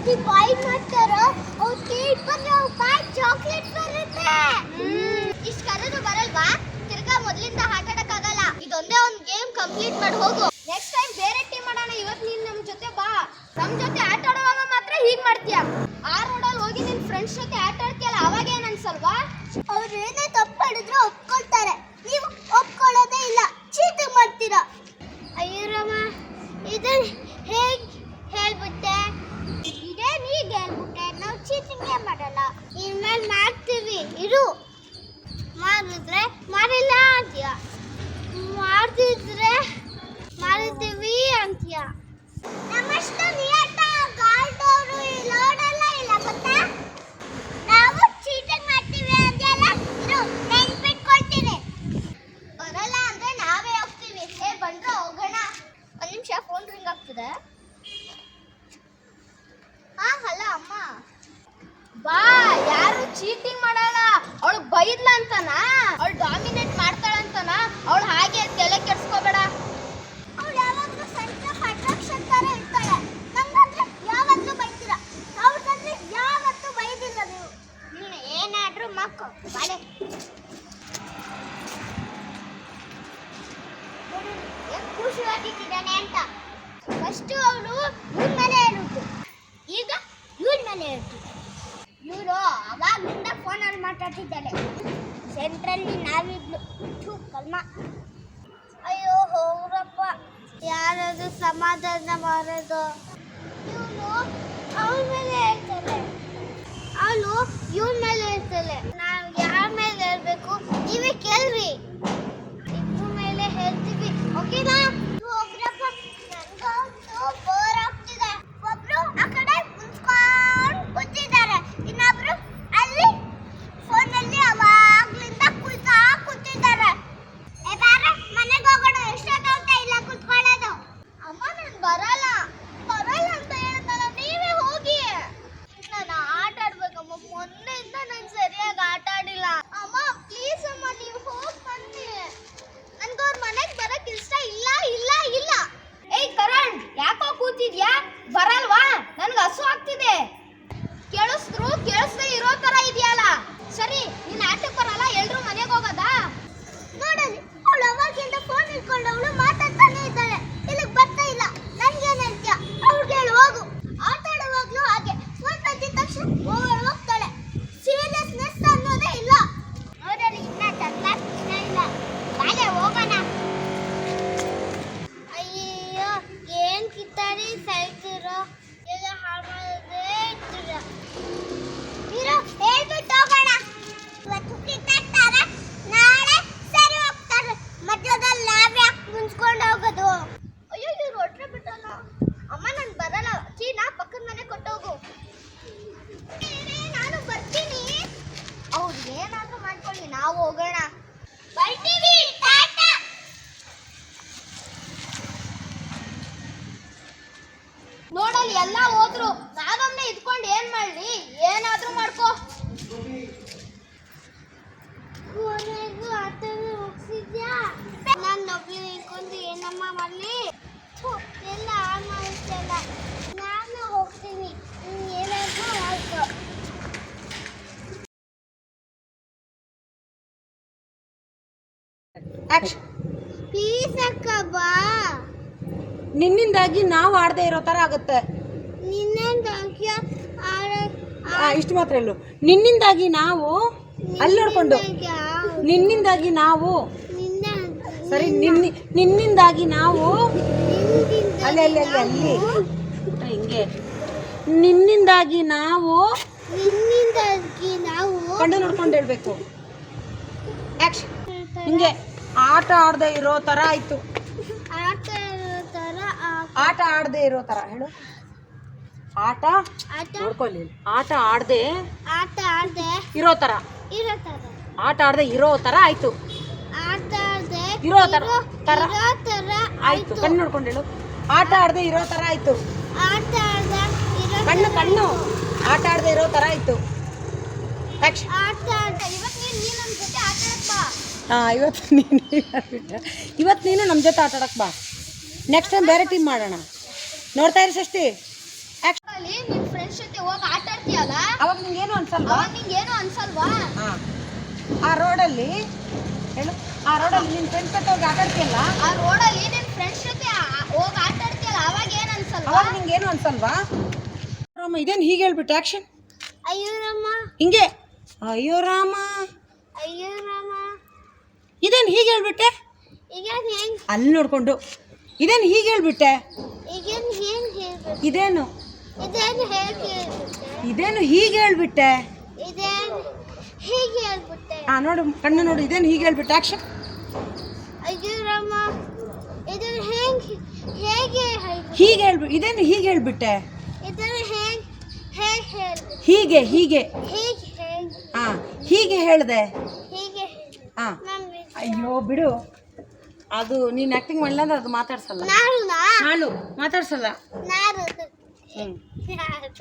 ಜಾಸ್ತಿ ಬಾಯ್ ಮಾಡ್ತಾರೋ, ಅವ್ರು ಕೇಳಿ ಬಂದ್ರೆ ಅವ್ರ ಬಾಯ್ ಚಾಕ್ಲೇಟ್ ಬರುತ್ತೆ. ಇಷ್ಟು ಕರೆದು ಬರಲ್ವಾ? ತಿರ್ಗಾ ಮೊದಲಿಂದ ಆಟ ಆಡಕ್ಕಾಗಲ್ಲ ಇದೊಂದೇ ಒಂದು ಗೇಮ್ ಕಂಪ್ಲೀಟ್ ಮಾಡಿ, ಹೋಗು ನೆಕ್ಸ್ಟ್ ಟೈಮ್ ಬೇರೆ ಟೀಮ್ ಮಾಡೋಣ ಇವತ್ತು ನೀನು ನಮ್ಮ ಜೊತೆ ಬಾ ನಮ್ಮ ಜೊತೆ ಆಟ ಆಡುವಾಗ ಮಾತ್ರ ಹೀಗೆ ಮಾಡ್ತೀಯ ಆ ರೋಡಲ್ಲಿ ಹೋಗಿ ನಿನ್ನ ಫ್ರೆಂಡ್ಸ್ ಜೊತೆ ಆಟ ಆಡ್ತೀಯಲ್ಲ ಅವಾಗ ಏನು ಅನ್ಸಲ್ವಾ ಅವ್ರು ಏನೇ ತಪ್ಪು ಮಾಡಿದ್ರು ಒಪ್ಕೊಳ್ತಾರೆ ನೀವು ಒಪ್ಕೊಳ್ಳೋದೇ ಇಲ್ಲ ಚೀಟಿಂಗ್ ಮಾಡ್ತೀರಾ ಅಯ್ಯೋ ರಾಮ ಇದನ್ನ ಹೇಗೆ ಹೇಳ್ಬಿಟ್ಟೆ ಇದೇ ನೀಗ ಹೇಳ್ಬಿಟ್ಟೆ ನಾವು ಚೀಟಿಂಗೇ ಮಾಡಲ್ಲ ಇನ್ಮೇಲೆ ಮಾಡ್ತೀವಿ ಇರು ಮಾಡಿದ್ರೆ ಮಾಡಿಲ್ಲ ಅಂತೀಯ ಮಾಡ್ತಿದ್ರೆ ಮಾಡಿದ್ದೀವಿ ಅಂತೀಯ ನಮ್ಮಷ್ಟು ನಿಯತ ಗಾಲ್ದವರು ಲೋಡಲ್ಲ ಇಲ್ಲ ಗೊತ್ತಾ ನಾವು ಚೀಟಿಂಗ್ ಮಾಡ್ತೀವಿ ಅಂತೆಲ್ಲ ಇರು ನೆನ್ಪಿಟ್ಕೊಳ್ತೀನಿ ಬರಲ್ಲ ಅಂದ್ರೆ ನಾವೇ ಹೋಗ್ತೀವಿ ಏ ಬಂದ್ರೆ ಹೋಗೋಣ ಒಂದ್ ನಿಮಿಷ ಫೋನ್ ರಿಂಗ್ ಆಗ್ತಿದೆ. ಹಾ ಹಲೋ ಅಮ್ಮ. ಬಾ ಯಾರು ಚೀಟಿಂಗ್ ಮಾಡಲ್ಲ. ಅವಳು ಬೈದ್ಲ ಅಂತನಾ ಅವಳು ಡಾಮಿನೇಟ್ ಮಾಡ್ತಾಳಂತಾನ? ಅವಳು ಹಾಗೆ ತಲೆ ಕೆಡ್ಸ್ಕೋಬೇಡ. ಅವಳು ಯಾವಾಗಲೂ ಸೆಂಟರ್ ಅಟ್ರಾಕ್ಷನ್ ತರ ಇರ್ತಾಳೆ. ನಮ್ಮಂದ್ರೆ ಯಾವತ್ತೂ ಬೈತೀರ? ಅವ್ರದಂದ್ರೆ ಯಾವತ್ತೂ ಬೈದಿಲ್ಲ ನೀವು. ಹ್ಮ್ ಏನಾದ್ರೂ ಮಕ್ಕಳು ಬಾಳೆ. ಖುಷಿಯಾಗಿಟ್ಟಿದ್ದಾನೆ ಅಂತ. ಫಸ್ಟ್ ಅವಳು ಇವ್ರ ಮೇಲೆ ಇರುತ್ತೆ ಈಗ ಇವ್ರ ಮೇಲೆ ಹೇಳ್ತು ಇವರು ಅವಾಗಿಂದ ಫೋನಲ್ಲಿ ಮಾತಾಡ್ತಿದ್ದಾಳೆ. ಸೆಂಟ್ರಲ್ಲಿ ನಾವಿದ್ಲು. ಥು, ಕಲ್ಮ ಅಯ್ಯೋ ಹೋಗ್ರಪ್ಪ ಯಾರದು ಸಮಾಧಾನ ಮಾಡೋದು? ಇವನು ಮೇಲೆ ಇರ್ತಾನೆ ಅವಳು ಇವಳ ಮೇಲೆ ಹೇಳ್ತಾಳೆ ನಾವು ಯಾರ ಮೇಲೆ ಹೇಳ್ಬೇಕು ನೀವೇ ಕೇಳ್ರಿ. ಆಕ್ಷನ್ ಪ್ಲೀಸ್ ಅಕ್ಕ ಬಾ. ನಿನ್ನಿಂದಾಗಿ ನಾವು ಆಡದೆ ಇರೋ ಥರ ಆಗುತ್ತೆ. ನಿನ್ನಿಂದಾಗಿ ಇಷ್ಟು ಮಾತ್ರ ಹೇಳು. ನಿನ್ನಿಂದಾಗಿ ನಾವು ಅಲ್ಲಿ ನೋಡ್ಕೊಂಡು. ನಿನ್ನಿಂದಾಗಿ ನಾವು ಸರಿ ನಿನ್ನ ನಿನ್ನಿಂದಾಗಿ ನಾವು ಅಲ್ಲಿ ಅಲ್ಲಿ ಅಲ್ಲಿ ಅಲ್ಲಿ. ಹಿಂಗೆ. ನಿನ್ನಿಂದಾಗಿ ನಾವು ನಿನ್ನಿಂದಾಗಿ ನಾವು ಕಂಡು ನೋಡ್ಕೊಂಡು ಹೇಳ್ಬೇಕು. ಆಕ್ಷನ್ ಹಿಂಗೆ. ಆಟ ಆಡದೆ ಇರೋ ಥರ ಆಯ್ತು. ಆಟ ಥರ ಆಟ ಆಡದೆ ಇರೋ ಥರ ಹೇಳು. ಆಟ? ಆಟ? ನೋಡ್ಕೊಳ್ಳಿ. ಆಟ ಆಡದೆ ಆಟ ಆಡದೆ ಇರೋ ಥರ ಇರೋ ಥರ ಆಟ ಆಡದೆ ಇರೋ ಥರ ಆಯ್ತು. ಆಟ ಆಡದೆ ಇರೋ ಥರ ಥರ ಇರೋ ಥರ ಆಯ್ತು. ಕಣ್ಣು ನೋಡ್ಕೊಂಡು ಹೇಳು. ಆಟ ಆಡದೆ ಇರೋ ಥರ ಆಯ್ತು. ಆಟ ಆಡದೆ ಇರೋ ಕಣ್ಣು ಕಣ್ಣು. ಆಟ ಆಡದೆ ಇರೋ ಥರ ಆಯ್ತು. ಆಟ ಆಡದೆ ಇವತ್ತು ನೀನು ನೀನು ನನ್ನ ಜೊತೆ ಆಟ ಆಡಕ್ ಬಾ ಹಾಂ ಇವತ್ತು ನೀನು ಇವತ್ತು ನೀನು ನಮ್ಮ ಜೊತೆ ಆಟ ಆಡಕ್ಕೆ ಬಾ. ನೆಕ್ಸ್ಟ್ ಟೈಮ್ ಬೇರೆ ಟೀಮ್ ಮಾಡೋಣ. ನೋಡ್ತಾ ಇರಿ ಸೃಷ್ಟಿ. ಆಕ್ಷನ್ ಅಲ್ಲಿ ನಿನ್ ಫ್ರೆಂಡ್ಸ್ ಜೊತೆ ಹೋಗಿ ಆಟ ಆಡ್ತೀಯಲ್ಲ? ಅವಾಗ ಏನು ಅನ್ಸಲ್ವಾ? ನಿಂಗೆ ಏನು ಅನ್ಸಲ್ವಾ? ಹಾಂ. ಆ ರೋಡಲ್ಲಿ ಹೇಳು. ಆ ರೋಡಲ್ಲಿ ನಿನ್ನ ಫ್ರೆಂಡ್ಸ್ ಜೊತೆ ಹೋಗಿ ಆಟ ಆಡ್ತೀಯಲ್ಲ? ಆ ರೋಡಲ್ಲಿ ನಿನ್ನ ಫ್ರೆಂಡ್ಸ್ ಜೊತೆ ಹೋಗಿ ಆಟ ಆಡ್ತೀಯಲ್ಲ ಅವಾಗ ಏನು ಅನ್ಸಲ್ವಾ? ಅವಾಗ ನಿಂಗೇನು ಅನ್ಸಲ್ವಾ? ರಾಮ ಇದೇನು ಹೀಗೆ ಹೇಳ್ಬಿಟ್ಟು ಆಕ್ಷನ್ ಅಯ್ಯೋ ರಾಮ ಹಿಂಗೆ. ಅಯ್ಯೋ ರಾಮ ಅಯ್ಯೋ ರಾಮ ಇದೇನು ಹೀಗೆ ಹೇಳ್ಬಿಟ್ಟೆ? ಅಲ್ಲಿ ನೋಡ್ಕೊಂಡು. ಇದೇನು ಹೀಗೆ ಹೇಳ್ಬಿಟ್ಟೆ? ಇದೇನು? ಇದೇನ್ ಹೇಗೆ ಹೇಳ್ಬಿಟ್ಟೆ? ಇದೇನು ಹೀಗೆ ಹೇಳ್ಬಿಟ್ಟೆ? ಇದೇನ್ ಹೀಗೆ ಹೇಳ್ಬಿಟ್ಟೆ? ಹಾ ನೋಡು ಕಣ್ಣು ನೋಡು ಇದೇನು ಹೀಗೆ ಹೇಳ್ಬಿಟ್ಟೆ? ಆಕ್ಷನ್ ಹೆಂಗ್ ಹೇಳ್ಬಿಟ್ಟು? ಇದೇನು ಹೀಗೆ ಹೇಳ್ಬಿಟ್ಟೆ? ಹೆಂಗ್ ಹೇಗೆ ಹೇಳ್ಬಿಟ್ಟೆ? ಹೀಗೆ ಹೀಗೆ. ಹೀಗೆ ಹೇಗೆ ಹಾ ಹೀಗೆ ಹೇಳ್ದೆ. ಹೀಗೆ ಹಾ ಅಯ್ಯೋ ಬಿಡು. ಅದು ನೀನು ಆಕ್ಟಿಂಗ್ ಮಾಡಲ್ಲ ಅಂದ್ರೆ ಅದು ಮಾತಾಡ್ಸಲ್ಲ. ನಾನು ಮಾತಾಡ್ಸಲ್ಲ. ಹ್ಞೂ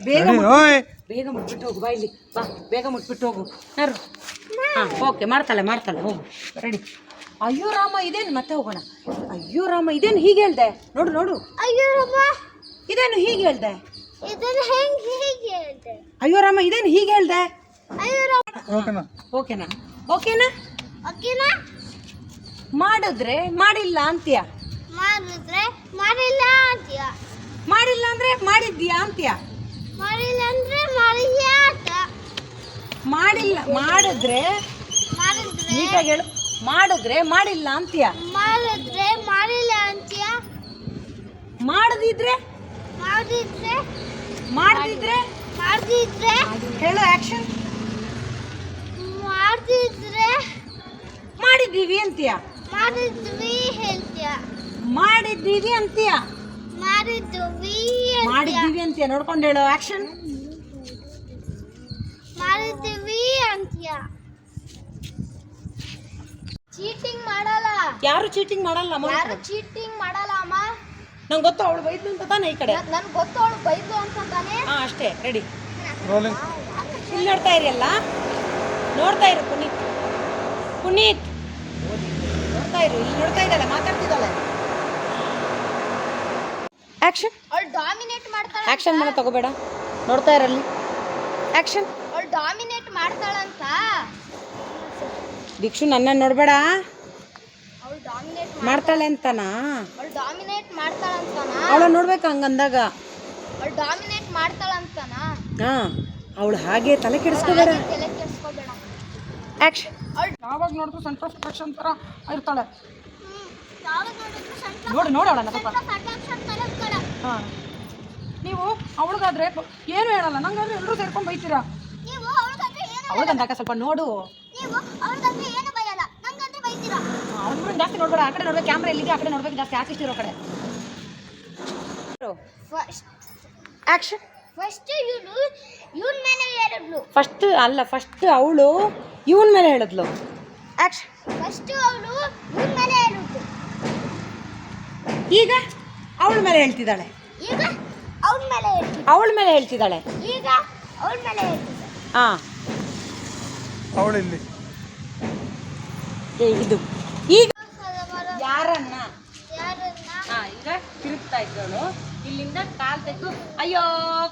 ಬೇಗ ಮುಟ್- ಬೇಗ ಮುಟ್ಬಿಟ್ಟು ಹೋಗು ಬಾ ಇಲ್ಲಿ. ಬಾ ಬೇಗ ಮುಟ್ಬಿಟ್ಟು ಹೋಗು. ಯಾರು ಹಾಂ ಓಕೆ ಮಾಡ್ತಾಳೆ ಮಾಡ್ತಾಳೆ ಹೋಗು. ರೆಡಿ. ಅಯ್ಯೋ ರಾಮ ಇದೇನು? ಮತ್ತೆ ಹೋಗೋಣ. ಅಯ್ಯೋ ರಾಮ ಇದೇನು ಹೀಗೆ ಹೇಳ್ದೆ? ನೋಡು ನೋಡು. ಅಯ್ಯೋ ರಾಮ. ಇದೇನು ಹೀಗೆ ಹೇಳ್ದೆ? ಇದನ್ನ ಹೆಂಗ್ ಹೀಗೆ ಹೇಳ್ದೆ? ಅಯ್ಯೋ ರಾಮ ಇದೇನು ಹೀಗೆ ಹೇಳ್ದೆ? ಅಯ್ಯೋ ರಾಮ. ಓಕೆನಾ? ಓಕೆನಾ? ಓಕೆನಾ? ಮಾಡಿದ್ರೆ ಮಾಡಿಲ್ಲ ಅಂತ್ಯ? ಮಾಡಿದ್ರೆ ಮಾಡಿಲ್ಲ ಅಂತೀಯ. ಮಾಡಿಲ್ಲ ಅಂದ್ರೆ ಮಾಡಿದ್ಯಾ ಅಂತ್ಯ? ಮಾಡಿಲ್ಲ ಅಂದ್ರೆ ಮಾಡಿಲ್ಲ ಅಂತ. ಮಾಡಿಲ್ಲ ಮಾಡಿದ್ರೆ ಮಾಡಿದ್ರೆ ನೀಟಾಗಿ ಹೇಳು. ಮಾಡಿದ್ರೆ ಮಾಡಿಲ್ಲ ಅಂತೀಯ? ಮಾಡಿದ್ರೆ ಮಾಡಿಲ್ಲ ಅಂತೀಯ. ಮಾಡದಿದ್ರೆ? ಮಾಡಿದ್ರೆ ಮಾಡದಿದ್ರೆ? ಮಾಡ್ದಿದ್ರೆ ಹೇಳು ಆಕ್ಷನ್ ಮಾಡ್ದಿದ್ರೆ ಮಾಡಿದ್ದೀವಿ ಅಂತೀಯ. ಮಾಡಿದ್ವಿ ಹೇಳ್ತೀಯ. ಮಾಡಿದ್ದೀವಿ ಅಂತೀಯ? ಮಾಡಿದ್ವಿ ಮಾಡಿದ್ದೀವಿ ಅಂತೀಯ? ನೋಡ್ಕೊಂಡು ಹೇಳೋ ಆಕ್ಷನ್ ಮಾಡಿದ್ವಿ ಅಂತೀಯ. ಚೀಟಿಂಗ್ ಮಾಡಲ್ಲ. ಯಾರು ಚೀಟಿಂಗ್ ಮಾಡಲ್ಲ ಯಾರು ಚೀಟಿಂಗ್ ಮಾಡಲ್ಲ ಅಮ್ಮ? ನಂಗೆ ಗೊತ್ತು ಅವಳು ಬೈದ್ಲು ಅಂತ ತಾನೆ ಈ ಕಡೆ? ನನ್ಗೆ ಗೊತ್ತು ಅವಳು ಬೈದ್ಲು ಅಂತ ತಾನೆ? ಹಾ ಅಷ್ಟೇ ರೆಡಿ ಇಲ್ಲಿ ನೋಡ್ತಾ ಇರಿ ಅಲ್ಲ ನೋಡ್ತಾ ಇರು ಪುನೀತ್. ಪುನೀತ್. ನೋಡ್ತಾ ಇರು ಇಲ್ಲಿ ನೋಡ್ತಾ ಇದ್ದಾಳೆ ಮಾತಾಡ್ತಿದ್ದಾಳೆ. ಆಕ್ಷನ್ ಅವಳು ಡಾಮಿನೇಟ್ ಮಾಡ್ತಾಳ ಆಕ್ಷನ್ ಮಾಡೋ ತಗೋಬೇಡ. ನೋಡ್ತಾ ಇರಲ್ಲಿ ಆಕ್ಷನ್ ಅವಳು ಡಾಮಿನೇಟ್ ಮಾಡ್ತಾಳಂತ? ದೀಕ್ಷು ನನ್ನ ನೋಡ್ಬೇಡ. ಅವಳು ಡಾಮಿನೇಟ್ ಮಾಡ್ತಾಳೆ. ಅಂತನಾ? ಅವಳು ಡಾಮಿನೇಟ್ ಮಾಡ್ತಾಳಂತನ? ಅವಳ ನೋಡ್ಬೇಕು ಹಂಗಂದಾಗ. ಅವಳು ಡಾಮಿನೇಟ್ ಮಾಡ್ತಾಳಂತನ? ಹಾ ಅವಳು ಹಾಗೆ ತಲೆ ಕೆಡಿಸ್ಕೋಬೇಡ. ತಲೆ ಕೆಡಿಸ್ಕೋಬೇಡ. ಆಕ್ಷನ್ ಯಾವಾಗ ನೋಡಿದ್ರು ಸೆಂಟರ್ ಆಫ್ ಅಟ್ರಾಕ್ಷನ್ ಥರ ಇರ್ತಾಳೆ ನೋಡಿ ನೋಡೋಣ ಸ್ವಲ್ಪ. ಹಾಂ. ನೀವು ಅವಳಿಗಾದ್ರೆ ಏನು ಹೇಳಲ್ಲ ನಂಗಾದ್ರೆ ಎಲ್ಲರೂ ಸೇರ್ಕೊಂಡು ಬೈತೀರಾ? ಅವಳಿಗಂದಾಗ ಸ್ವಲ್ಪ ನೋಡು. ಅವ್ಳು ಜಾಸ್ತಿ ನೋಡ್ಬೇಡ ಆ ಕಡೆ ನೋಡ್ಬೇಕು ಕ್ಯಾಮ್ರಾ ಎಲ್ಲಿದೆ ಆ ಕಡೆ ನೋಡ್ಬೇಕು ಜಾಸ್ತಿ ಆರ್ಟಿಸ್ಟ್ ಇರೋ ಕಡೆ. ಆಕ್ಷನ್ ಫಸ್ಟ್ ಇವನು ಇವನ್ ಮೇಲೆ ಹೇಳಿದ್ಲು. ಫಸ್ಟ್ ಅಲ್ಲ ಫಸ್ಟ್ ಅವಳು ಇವನ್ ಮೇಲೆ ಹೇಳಿದ್ಲು. ಆಕ್ಷನ್ ಫಸ್ಟ್ ಅವಳು ಇವನ್ ಮೇಲೆ ಹೇಳಿದ್ಲು ಈಗ ಅವಳ ಮೇಲೆ ಹೇಳ್ತಿದ್ದಾಳೆ. ಈಗ ಅವಳ ಮೇಲೆ ಅವಳ ಮೇಲೆ ಹೇಳ್ತಿದ್ದಾಳೆ. ಈಗ ಅವಳ ಮೇಲೆ ಹಾಂ ಅವಳಿಲ್ಲಿ. ಇದು ಈಗ ಯಾರನ್ನ ಯಾರನ್ನ ಹಾ ಈಗ ಇದ್ದವಳು ಇಲ್ಲಿಂದ ಕಾಲ್ ತೆಗೆದು ಅಯ್ಯೋ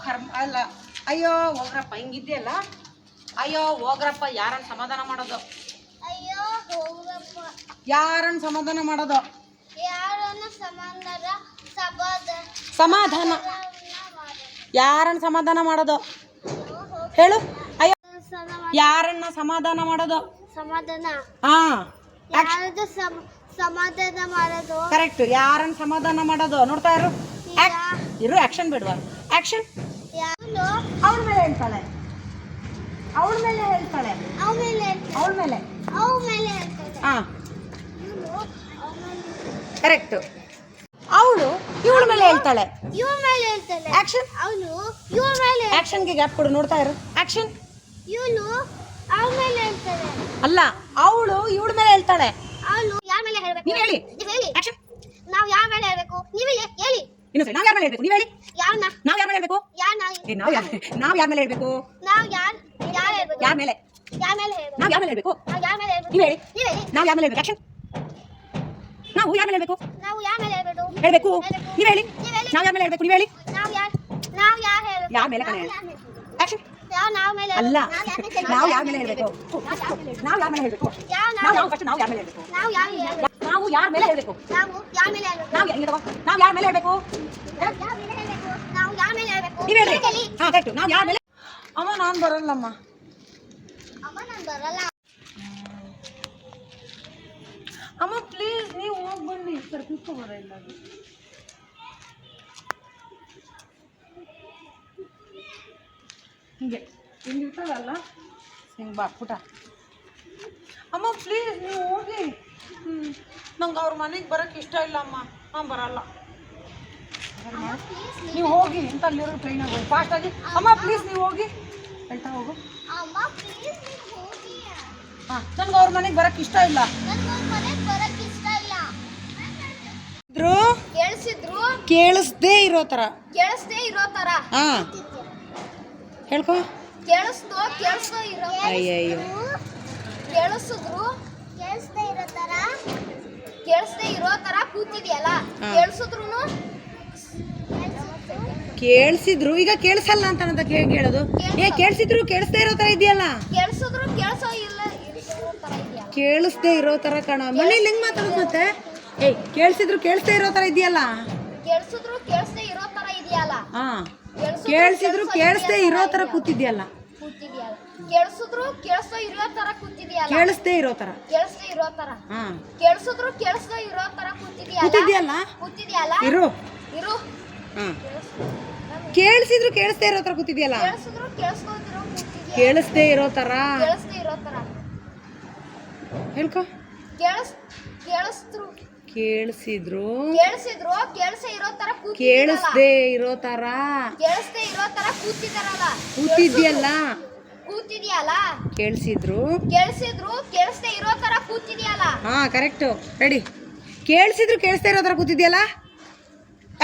ಕರ್ಮ ಅಲ್ಲ ಅಯ್ಯೋ ಹೋಗ್ರಪ್ಪ ಅಲ್ಲ ಅಯ್ಯೋ ಹೋಗ್ರಪ್ಪ ಯಾರನ್ನ ಸಮಾಧಾನ ಮಾಡೋದು? ಅಯ್ಯೋ ಹೋಗ್ರಪ್ಪ. ಯಾರನ್ನ ಸಮಾಧಾನ ಮಾಡೋದು? ಯಾರನ್ನ ಸಮಾಧಾನ ಸಮಾಧಾನ ಸಮಾಧಾನ. ಮಾಡೋದು ಯಾರನ್ನ ಸಮಾಧಾನ ಮಾಡೋದು? ಹೇಳು. ಅಯ್ಯೋ ಯಾರನ್ನ ಸಮಾಧಾನ ಮಾಡೋದು? ಸಮಾಧಾನ. ಹಾ. ಸಮಾಧಾನ ಮಾಡೋದು. ಕರೆಕ್ಟ್. ಯಾರನ್ನ ಸಮಾಧಾನ ಮಾಡೋದು? ನೋಡ್ತಾ ಇರು. ಇರು ಆಕ್ಷನ್ ಬಿಡುವ. ಆಕ್ಷನ್ ಅವಳ ಮೇಲೆ ಹೇಳ್ತಾಳೆ. ಅವಳ ಮೇಲೆ ಹೇಳ್ತಾಳೆ. ಅವ ಮೇಲೆ ಅವಳ ಮೇಲೆ. ಅವ ಮೇಲೆ ಹಾ. ಕರೆಕ್ಟ್ ಅವಳು ಇವಳ ಮೇಲೆ ಹೇಳ್ತಾಳೆ. ಇವಳ ಮೇಲೆ ಹೇಳ್ತಾಳೆ. ಆಕ್ಷನ್ ಅವನು ಇವಳ ಮೇಲೆ ಆಕ್ಷನ್ಗೆ ಗ್ಯಾಪ್ ಕೊಡು ನೋಡ್ತಾ ಇರು. ಆಕ್ಷನ್ ಇವನು ಅವ ಮೇಲೆ ಹೇಳ್ತಾಳೆ. ಅಲ್ಲ ಅವಳು ಇವಳ ಮೇಲೆ ಹೇಳ್ತಾಳೆ. ಹೇಳ್ಬೇಕು ನೀವ್ ಹೇಳಿ ನೀವ್ ಹೇಳಿ ಆಕ್ಷನ್ ನಾವ್ ಯಾರ ಮೇಲೆ ಹೇಳ್ಬೇಕು ನೀವ್ ಹೇಳಿ ಹೇಳಿ ಇನ್ನೊಂದ್ಸರಿ ನಾವ್ ಯಾರ ಮೇಲೆ ಹೇಳ್ಬೇಕು ನೀವ್ ಹೇಳಿ ಯಾರನ್ನ ನಾವ್ ಯಾರ ಮೇಲೆ ಹೇಳ್ಬೇಕು ಯಾರ ನಾವ್ ಏ, ನಾವ್ ಯಾರ್ ನಾವ್ ಯಾರ ಮೇಲೆ ಹೇಳ್ಬೇಕು ನಾವ್ ಯಾರ್ ಯಾರ ಹೇಳ್ಬೇಕು ಯಾರ ಮೇಲೆ ಯಾವ ಮೇಲೆ ಹೇಳ್ಬೇಕು ನಾವು ಯಾವ ಮೇಲೆ ಹೇಳ್ಬೇಕು ನಾವು ಯಾವ ಮೇಲೆ ಹೇಳ್ಬೇಕು ನೀವು ಹೇಳಿ ನೀವು ಹೇಳಿ ನಾವು ಯಾವ ಮೇಲೆ ಹೇಳ್ಬೇಕು ಆಕ್ಷನ್ ನಾವು ಯಾವ ಮೇಲೆ ಹೇಳ್ಬೇಕು ನಾವು ಯಾವ ಮೇಲೆ ಹೇಳ್ಬೇಕು ಹೇಳ್ಬೇಕು ನೀವು ಹೇಳಿ ನೀವು ಹೇಳಿ ನಾವು ಯಾವ ಮೇಲೆ ಹೇಳ್ಬೇಕು ನೀವು ಹೇಳಿ ನಾವು ಯಾವ ನಾವು ಯಾವ ಹೇಳ್ಬೇಕು ಯಾವ ಮೇಲೆ ಕಣೆ? ನಾವು ಯಾವ ಮೇಲೆ ಹೇಳ್ಬೇಕು? ಆಕ್ಷನ್ ಯಾವ ನಾವು ಮೇಲೆ ಅಲ್ಲ ಹೇಳ್ಬೇಕು? ನಾವು ಯಾವ ಮೇಲೆ ಹೇಳ್ಬೇಕು ನಾವು ಯಾವ ಮೇಲೆ ಹೇಳ್ಬೇಕು ಯಾವ ನಾವು ನಾವು ಯಾವ ಫಸ್ಟ್ ನಾವು ಯಾವ ಮೇಲೆ ಹೇಳ್ಬೇಕು ನಾವು ಯಾವ ಹೇಳ್ಬೇಕು? ನಾವು ಯಾರ ಮೇಲೆ ಹೇಳ್ಬೇಕು? ನಾವು ಯಾವ ಮೇಲೆ ಹೇಳ್ಬೇಕು? ನಾವು ಹೆಂಗೆ ನಾವು ಯಾರ ಮೇಲೆ ಹೇಳ್ಬೇಕು? ನಾವು ಮೇಲೆ ಹೇಳ್ಬೇಕು? ನಾವು ಮೇಲೆ ಹೇಳಿ. ಹಾ ಕರೆಕ್ಟ್ ನಾವು ಯಾರ ಮೇಲೆ ಅಮ್ಮ ನಾನು ಬರಲ್ಲಮ್ಮ. ಅಮ್ಮ ನಾನು ಬರಲ್ಲ. ಅಮ್ಮ ಪ್ಲೀಸ್ ನೀವು ಹೋಗಿ ಬನ್ನಿ. ಸರ್ ಕೂತ್ಕೊಬಾರ ಇಲ್ಲ ಹೀಗೆ. ಹಿಂಗೆ ಇರ್ತದಲ್ಲ? ಹಿಂಗೆ ಬಾ ಪುಟ. ಅಮ್ಮ ಪ್ಲೀಸ್ ನೀವು ಹೋಗಿ. ಹ್ಞೂ ನಂಗೆ ಅವ್ರ ಮನೆಗೆ ಬರೋಕ್ಕೆ ಇಷ್ಟ ಇಲ್ಲ ಅಮ್ಮ. ನಾನು ಬರಲ್ಲ. ನೀವು ಹೋಗಿ ಅಂತ ಅಲ್ಲಿರೋ ಟ್ರೈನಾಗ ಫಾಸ್ಟ್ ಫಾಸ್ಟಾಗಿ ಅಮ್ಮ ಪ್ಲೀಸ್ ನೀವು ಹೋಗಿ. ಹೇಳ್ತಾ ಹೋಗು. ಹೋಗಿ. ಹಾಂ ನನಗೆ ಅವ್ರ ಮನೆಗೆ ಬರೋಕ್ಕೆ ಇಷ್ಟ ಇಲ್ಲ. ನನಗೆ ಅವ್ರ ಮನೆಗೆ ಬರಕ್ಕೆ ಇಷ್ಟ ಇಲ್ಲ. ಇದ್ರು ಕೇಳಿಸಿದ್ರು. ಕೇಳಿಸ್ದೇ ಇರೋ ಥರ ಕೇಳಿಸ್ದೇ ಇರೋ ತರ. ಹಾಂ. ಹೇಳ್ಕೊ. ಕೇಳಿಸ್ದೋ ಕೇಳಿಸ್ದೋ ಇರೋ ಅಯ್ಯಯ್ಯೋ. ಕೇಳಿಸಿದ್ರು. ಕೇಳಿಸ್ದೇ ಕೇಳಿಸ್ದೇ ಇರೋ ತರ ಕೂತಿದ್ಯಲ್ಲ? ಹಾ. ಕೇಳಿಸಿದ್ರು ಕೇಳಿಸಿದ್ರು. ಈಗ ಕೇಳಿಸಲ್ಲ ಅಂತ ಕೇಳಿ ಕೇಳೋದು. ಏ ಕೇಳಿಸಿದ್ರು ಕೇಳಿಸ್ದೇ ಇರೋ ಥರ ಇದೆಯಲ್ಲ? ಕೇಳಿಸಿದ್ರು ಕೇಳಿಸೋ ಇಲ್ಲ ಇರೋ ತರ ಇದೆಯಾ ಕೇಳಿಸ್ದೇ ಇರೋ ಥರ ಕಣ. ಮನೇಲಿ ಹೆಂಗ್ ಮಾತಾಡೋದು ಮತ್ತೆ? ಏ ಕೇಳಿಸಿದ್ರು ಕೇಳಿಸ್ದೇ ಇರೋ ಥರ ಇದೆಯಲ್ಲ? ಕೇಳಿಸಿದ್ರು ಕೇಳಿಸ್ದೇ ಇರೋ ತರ ಇದೆಯಲ್ಲ. ಹಾ. ಕೇಳಿಸಿದ್ರು ಕೇಳಿಸ್ತೇ ಕೇಳಿಸ್ದೇ ಇರೋ ಥರ. ಕೂತಿದ್ಯಲ್ಲ ಕೂತಿದ್ಯಲ್ಲ? ಕೇಳಿಸಿದ್ರು ಕೇಳಿಸೋ ಇರೋ ತರ ಕೂತಿದ್ಯಲ್ಲ? ಕೇಳಿಸ್ದೇ ಇರೋ ತರ. ಕೇಳಿಸ್ದೇ ಇರೋ ತರ. ಹಾಂ. ಕೇಳಿಸಿದ್ರು ಕೇಳಿಸ್ದೇ ಇರೋ ತರ ಕೂತಿದ್ಯಲ್ಲ? ಕೂತಿದ್ಯಲ್ಲ? ಕೂತಿದ್ಯಲ್ಲ? ಇರು. ಇರು. ಹಾಂ. ಕೇಳಿಸಿದ್ರು ಕೇಳಿಸ್ದೇ ಇರೋ ಥರ ಕೂತಿದ್ಯಲ್ಲ? ಕೇಳಿಸಿದ್ರು ಕೇಳಿಸ್ಕೋದಿರೋ ಕೂತಿದ್ಯಾ ಕೇಳಿಸ್ದೇ ಇರೋ ತರ. ಕೇಳಿಸ್ದೇ ಇರೋ ತರ. ಹೇಳ್ಕೊ. ಕೇಳಿಸ್ ಕೇಳಿಸ್ದ್ರು. ಕೇಳಿಸಿದ್ರು. ಕೇಳಿಸಿದ್ರು ಕೇಳಿಸೇ ಇರೋ ತರ ಕೂತಿದ್ಯಲ್ಲ? ಕೇಳಿಸ್ದೇ ಇರೋ ತರ. ಕೇಳಿಸ್ದೇ ಇರೋ ತರ ಕೂತಿದಾರಲ್ಲ ಕೂತಿದ್ಯಲ್ಲ? ಕೂತಿದ್ಯಲ್ಲ? ಕೇಳಿಸಿದ್ರು. ಕೇಳಿಸಿದ್ರು ಕೇಳಿಸ್ದೆ ಇರೋ ತರ ಕೂತಿದ್ಯಲ್ಲ? ಹಾ ಕರೆಕ್ಟ್ ರೆಡಿ ಕೇಳಿಸಿದ್ರು ಕೇಳಿಸ್ತಾ ಇರೋ ಥರ ಕೂತಿದ್ಯಲ್ಲ?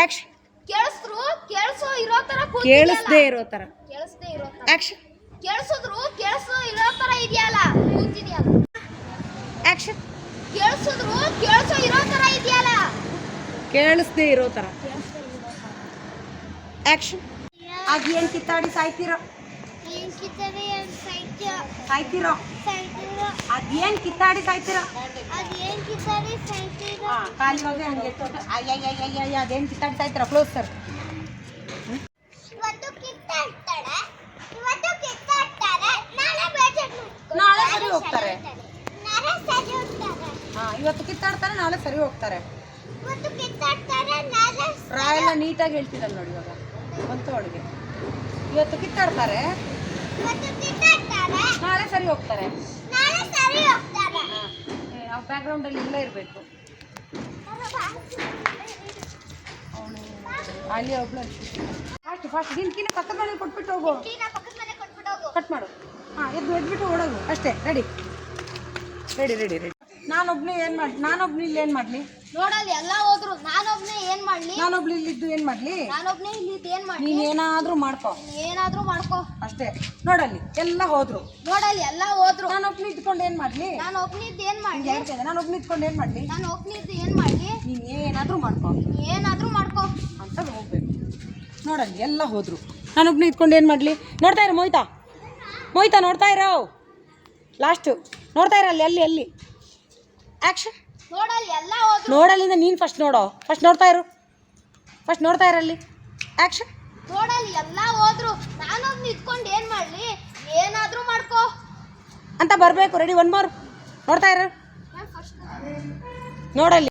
ಆಕ್ಷನ್ ಕೇಳಿಸ್ರು ಕೇಳಿಸೋ ಇರೋ ತರ ಕೇಳಿಸ್ದೆ ಇರೋ ಥರ ಕೇಳಿಸ್ದೆ ಇರೋ ತರ. ಆಕ್ಷನ್ ಕೇಳಿಸಿದ್ರು ಕೇಳಿಸೋ ಇರೋ ತರ ಇದೆಯಲ್ಲ? ಕೂತಿದ್ಯಲ್ಲ? ಆಕ್ಷನ್ ಕೇಳಿಸಿದ್ರು ಕೇಳಿಸೋ ಇರೋ ತರ ಇದೆಯಲ್ಲ? ಕೇಳಿಸ್ದೆ ಇರೋ ಥರ ಆಕ್ಷನ್ ಆಗ ಏನು ಕಿತ್ತಾಡಿ ಸಾಯ್ತಿರೋ? ಸಾಯ್ತಿರೋ. ಅದೇನ್ ಅದೇನು ಕಿತ್ತಾಡಿ ಸಾಯ್ತಿರೋ? ಖಾಲಿ ಹೋಗಿ ಅಯ್ಯಯ್ಯಯ್ಯಯ್ಯ ಅದೇನು ಕಿತ್ತಾಡಿ ಸಾಯ್ತಿರೋ? ಕ್ಲೋಸ್ ಸರ್ ನಾಳೆ ಸರಿ ಹೋಗ್ತಾರೆ. ಹಾಂ ಇವತ್ತು ಕಿತ್ತಾಡ್ತಾರೆ ನಾಳೆ ಸರಿ ಹೋಗ್ತಾರೆ. ಇವತ್ತು ಕಿತ್ತಾಡ್ತಾರೆ ನಾಳೆ ರಾ ಎಲ್ಲ ನೀಟಾಗಿ ಹೇಳ್ತಿರಲ್ಲ ನೋಡಿ ಇವಾಗ. ಬಂತು ಅವಳಿಗೆ. ಇವತ್ತು ಕಿತ್ತಾಡ್ತಾರೆ. ನಾಳೆ ಸರಿ ಹೋಗ್ತಾರೆ. ಆ ಬ್ಯಾಕ್ಗ್ರೌಂಡಲ್ಲಿ ಇಲ್ಲೇ ಇರಬೇಕು. ಅಲ್ಲಿ ಒಬ್ಳು ಫಾಸ್ಟ್ ಫಾಸ್ಟ್ ದಿನಕ್ಕಿಂತ ಪಕ್ಕದ ಮನೇಲಿ ಕೊಟ್ಬಿಟ್ಟು ಹೋಗು. ಟೀನ ಪಕ್ಕದ ಮನೆ ಕೊಟ್ಬಿಟ್ಟು ಹೋಗು. ಕಟ್ ಮಾಡು. ಹಾಂ ಎದ್ದು ಎದ್ಬಿಟ್ಟು ಓಡೋಗು. ಅಷ್ಟೇ ರೆಡಿ ರೆಡಿ ರೆಡಿ ರೆಡಿ ನಾನೊಬ್ನು ಏನು ಮಾಡಿ ನಾನೊಬ್ನು ಇಲ್ಲಿ ಏನು ಮಾಡಲಿ? ನೋಡಲ್ಲಿ ಎಲ್ಲ ಹೋದ್ರು. ನಾನೊಬ್ನೇ ಏನ್ ಮಾಡ್ಲಿ? ನಾನೊಬ್ಳು ಇಲ್ಲಿದ್ದು ಏನು ಮಾಡಲಿ? ನಾನೊಬ್ನೇ ಇಲ್ಲಿ ಏನ್ ಮಾಡ್ಲಿ? ಮಾಡ್ಕೋ ಏನಾದರೂ ಮಾಡ್ಕೊ. ಏನಾದ್ರೂ ಮಾಡ್ಕೋ. ಅಷ್ಟೇ. ನೋಡಲ್ಲಿ ಎಲ್ಲ ಹೋದ್ರು. ನೋಡಲ್ಲಿ ಎಲ್ಲ ಹೋದ್ರು. ನಾನೊಬ್ನು ಇದ್ಕೊಂಡು ಏನು ಮಾಡಲಿ? ನಾನು ಒಬ್ನಿದ್ ಏನ್ ಮಾಡ್ಲಿ? ನಾನು ನಾನೊಬ್ನು ಇದ್ಕೊಂಡು ಏನು ಮಾಡಲಿ? ನಾನು ಒಬ್ನಿದ್ ಏನ್ ಮಾಡ್ಲಿ? ನೀನು ಏನಾದರೂ ಮಾಡ್ಕೋ. ಏನಾದ್ರೂ ಮಾಡ್ಕೋ. ಅಂತ ಹೋಗ್ಬೇಕು. ನೋಡಲ್ಲಿ ಎಲ್ಲ ಹೋದ್ರು. ನಾನೊಬ್ನೇ ಇದ್ಕೊಂಡು ಏನು ಮಾಡಲಿ? ನೋಡ್ತಾ ಇರೋ ಮೋಯ್ತಾ ಮೋಯ್ತಾ ನೋಡ್ತಾ ಇರೋ. ಲಾಸ್ಟು ನೋಡ್ತಾ ಇರೋ ಅಲ್ಲಿ ಅಲ್ಲಿ ಅಲ್ಲಿ. ಆ್ಯಕ್ಷನ್ ನೋಡಲ್ಲಿಂದ ನೀನು ಫಸ್ಟ್ ನೋಡೋ. ಫಸ್ಟ್ ನೋಡ್ತಾ ಇರು. ಫಸ್ಟ್ ನೋಡ್ತಾ ಇರಲ್ಲಿ ಆ್ಯಕ್ಷನ್ ನೋಡಲ್ಲಿ ಎಲ್ಲ ಹೋದ್ರು. ನಾನು ಇದ್ಕೊಂಡು ಏನು ಮಾಡ್ಲಿ? ಏನಾದರೂ ಮಾಡ್ಕೋ. ಅಂತ ಬರಬೇಕು. ರೆಡಿ ಒನ್ ಮೋರ್ ನೋಡ್ತಾ ಇರು. ನೋಡಲ್ಲಿ.